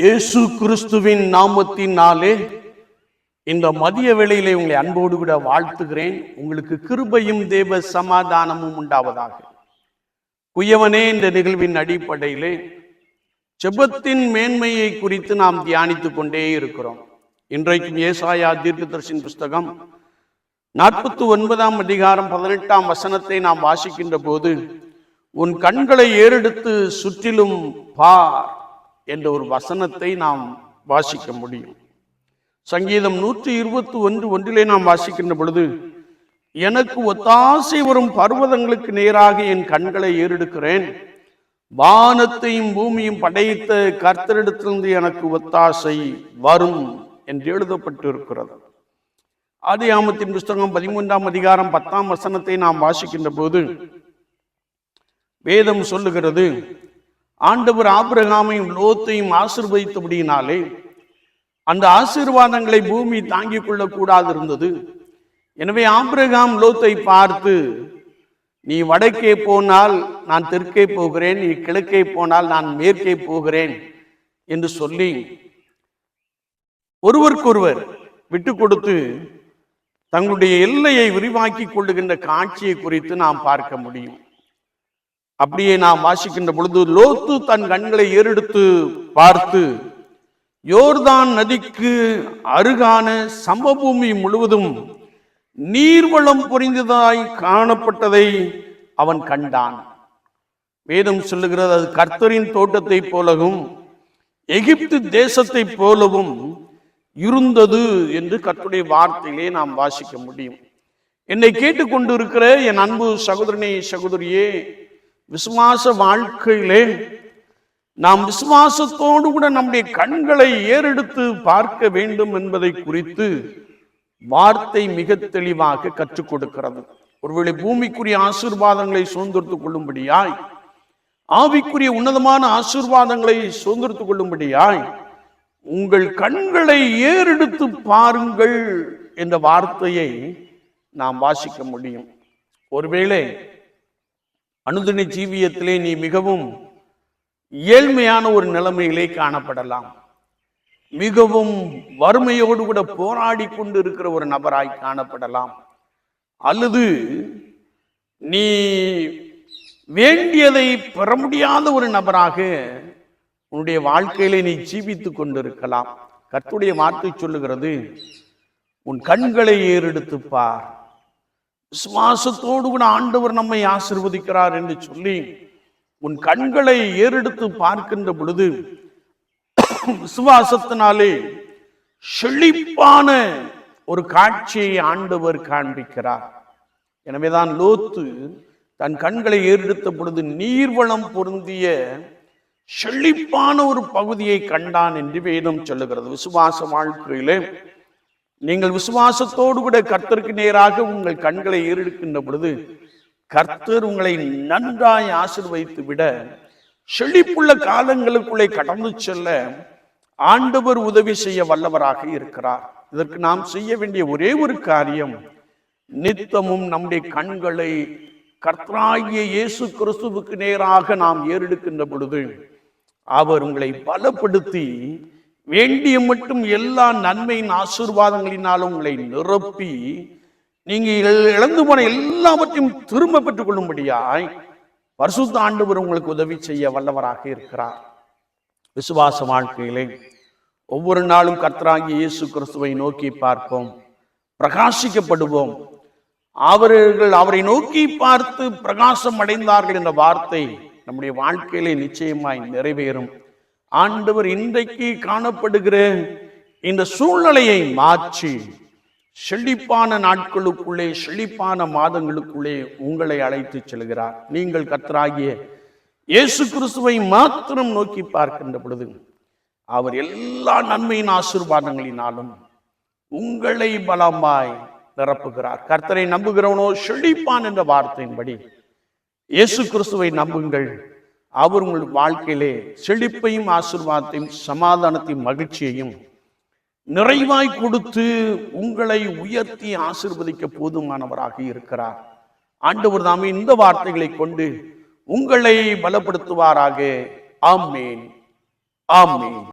இயேசு கிறிஸ்துவின் நாமத்தினாலே இந்த மதிய வேளையிலே உங்களை அன்போடு கூட வாழ்த்துகிறேன். உங்களுக்கு கிருபையும் தேவ சமாதானமும் உண்டாவதாக. குயவனே இந்த நிகழ்வின் அடிப்படையிலே செபத்தின் மேன்மையை குறித்து நாம் தியானித்து கொண்டே இருக்கிறோம். இன்றைக்கும் ஏசாயா தீர்க்கதர்ஷின் புஸ்தகம் நாற்பத்தி ஒன்பதாம் அதிகாரம் பதினெட்டாம் வசனத்தை நாம் வாசிக்கின்ற போது உன் கண்களை ஏறெடுத்து சுற்றிலும் பார். என்ற ஒரு வசனத்தை நாம் வாசிக்க முடியும். சங்கீதம் நூற்றி இருபத்தி ஒன்று ஒன்றிலே நாம் வாசிக்கின்ற பொழுது எனக்கு ஒத்தாசை வரும் பர்வதங்களுக்கு நேராக என் கண்களை ஏறெடுக்கிறேன். வானத்தையும் பூமியும் படைத்த கர்த்தரிடத்திலிருந்து எனக்கு ஒத்தாசை வரும் என்று எழுதப்பட்டிருக்கிறது. ஆதியாமத்தின் புஸ்தகம் பதிமூன்றாம் அதிகாரம் பத்தாம் வசனத்தை நாம் வாசிக்கின்ற போது வேதம் சொல்லுகிறது ஆண்டவர் ஆபிரகாமையும் லோத்தையும் ஆசிர்வதித்தபடியினாலே அந்த ஆசீர்வாதங்களை பூமி தாங்கிக் கொள்ளக்கூடாது இருந்தது எனவே ஆபிரகாம் லோத்தை பார்த்து நீ வடக்கே போனால் நான் தெற்கே போகிறேன் நீ கிழக்கே போனால் நான் மேற்கே போகிறேன் என்று சொல்லி ஒருவருக்கொருவர் விட்டு கொடுத்து தங்களுடைய எல்லையை விரிவாக்கி கொள்ளுகின்ற காட்சியை குறித்து நாம் பார்க்க முடியும். அப்படியே நாம் வாசிக்கின்ற பொழுது லோத்து தன் கண்களை ஏறெடுத்து பார்த்து யோர்தான் நதிக்கு அருகான சமபூமி முழுவதும் நீர்வளம் பொறிந்ததாய் காணப்பட்டதை அவன் கண்டான். வேதம் சொல்லுகிறது அது கர்த்தரின் தோட்டத்தைப் போலவும் எகிப்து தேசத்தைப் போலவும் இருந்தது என்று கர்த்துடைய வார்த்தையிலே நாம் வாசிக்க முடியும். என்னை கேட்டுக்கொண்டு இருக்கிற என் அன்பு சகோதரனே சகோதரியே விசுவாச வாழ்க்கையிலே நாம் விசுவாசத்தோடு கூட நம்முடைய கண்களை ஏறெடுத்து பார்க்க வேண்டும் என்பதை குறித்து வார்த்தை மிக தெளிவாக கற்றுக் கொடுக்கிறது. ஒருவேளை பூமிக்குரிய ஆசீர்வாதங்களை சுதந்திரத்துக் கொள்ளும்படியாய் ஆவிக்குரிய உன்னதமான ஆசீர்வாதங்களை சுதந்திரத்துக் கொள்ளும்படியாய் உங்கள் கண்களை ஏறெடுத்து பாருங்கள் என்ற வார்த்தையை நாம் வாசிக்க முடியும். ஒருவேளை அனுதின ஜீவியத்திலே நீ மிகவும் ஏழ்மையான ஒரு நிலைமையிலே காணப்படலாம். மிகவும் வறுமையோடு கூட போராடி கொண்டு இருக்கிற ஒரு நபராய் காணப்படலாம். அல்லது நீ வேண்டியதை பெற முடியாத ஒரு நபராக உன்னுடைய வாழ்க்கையிலே நீ ஜீவித்து கொண்டிருக்கலாம். கற்றுடைய வார்த்தை சொல்லுகிறது உன் கண்களை ஏறெடுத்து பார். விசுவாசத்தோடு கூட ஆண்டவர் நம்மை ஆசிர்வதிக்கிறார் என்று சொல்லி உன் கண்களை ஏறெடுத்து பார்க்கின்ற பொழுது விசுவாசத்தினாலே செழிப்பான ஒரு காட்சியை ஆண்டவர் காண்பிக்கிறார். எனவேதான் லோத்து தன் கண்களை ஏறெடுத்த பொழுது நீர்வளம் பொருந்திய செழிப்பான ஒரு பகுதியை கண்டான் என்று வேதம் சொல்லுகிறது. விசுவாச வாழ்க்கையிலே நீங்கள் விசுவாசத்தோடு கூட கர்த்தருக்கு நேராக உங்கள் கண்களை ஏறெடுக்கின்ற பொழுது கர்த்தர் உங்களை நன்றாய் ஆசிர்வதித்து விட செழிப்புள்ள காலங்களுக்குள்ளே கடந்து செல்ல ஆண்டவர் உதவி செய்ய வல்லவராக இருக்கிறார். இதற்கு நாம் செய்ய வேண்டிய ஒரே ஒரு காரியம் நித்தமும் நம்முடைய கண்களை கர்த்தராகிய இயேசு கிறிஸ்துவுக்கு நேராக நாம் ஏறெடுக்கின்ற பொழுது அவர் உங்களை பலப்படுத்தி வேண்டிய மட்டும் எல்லா நன்மையின் ஆசீர்வாதங்களினாலும் உங்களை நிரப்பி நீங்கள் இழந்து போன எல்லாவற்றையும் திரும்ப பெற்றுக் கொள்ளும்படியாய் பரிசுத்த ஆண்டவர் உங்களுக்கு உதவி செய்ய வல்லவராக இருக்கிறார். விசுவாச வாழ்க்கையிலே ஒவ்வொரு நாளும் கர்த்தராகி இயேசு கிறிஸ்துவை நோக்கி பார்ப்போம் பிரகாசிக்கப்படுவோம். அவர்கள் அவரை நோக்கி பார்த்து பிரகாசம் அடைந்தார்கள் என்ற வார்த்தை நம்முடைய வாழ்க்கையிலே நிச்சயமாய் நிறைவேறும். ஆண்டவர் இன்றைக்கு காணப்படுகிற இந்த சூழ்நிலையை மாற்றி செழிப்பான நாட்களுக்குள்ளே செழிப்பான மாதங்களுக்குள்ளே உங்களை அழைத்து செல்கிறார். நீங்கள் கர்த்தராகிய இயேசு கிறிஸ்துவை மாத்திரம் நோக்கி பார்க்கின்ற பொழுது அவர் எல்லா நன்மையின் ஆசீர்வாதங்களினாலும் உங்களை பலமாய் நிரப்புகிறார். கர்த்தரை நம்புகிறவனோ செழிப்பான் என்ற வார்த்தையின்படி இயேசு கிறிஸ்துவை நம்புங்கள். அவர் உங்கள் வாழ்க்கையிலே செழிப்பையும் ஆசிர்வாதத்தையும் சமாதானத்தையும் மகிழ்ச்சியையும் நிறைவாய் கொடுத்து உங்களை உயர்த்தி ஆசிர்வதிக்க போதுமானவராக இருக்கிறார். ஆண்டவர் தாமே இந்த வார்த்தைகளை கொண்டு உங்களை பலப்படுத்துவாராக. ஆமேன். ஆமேன்.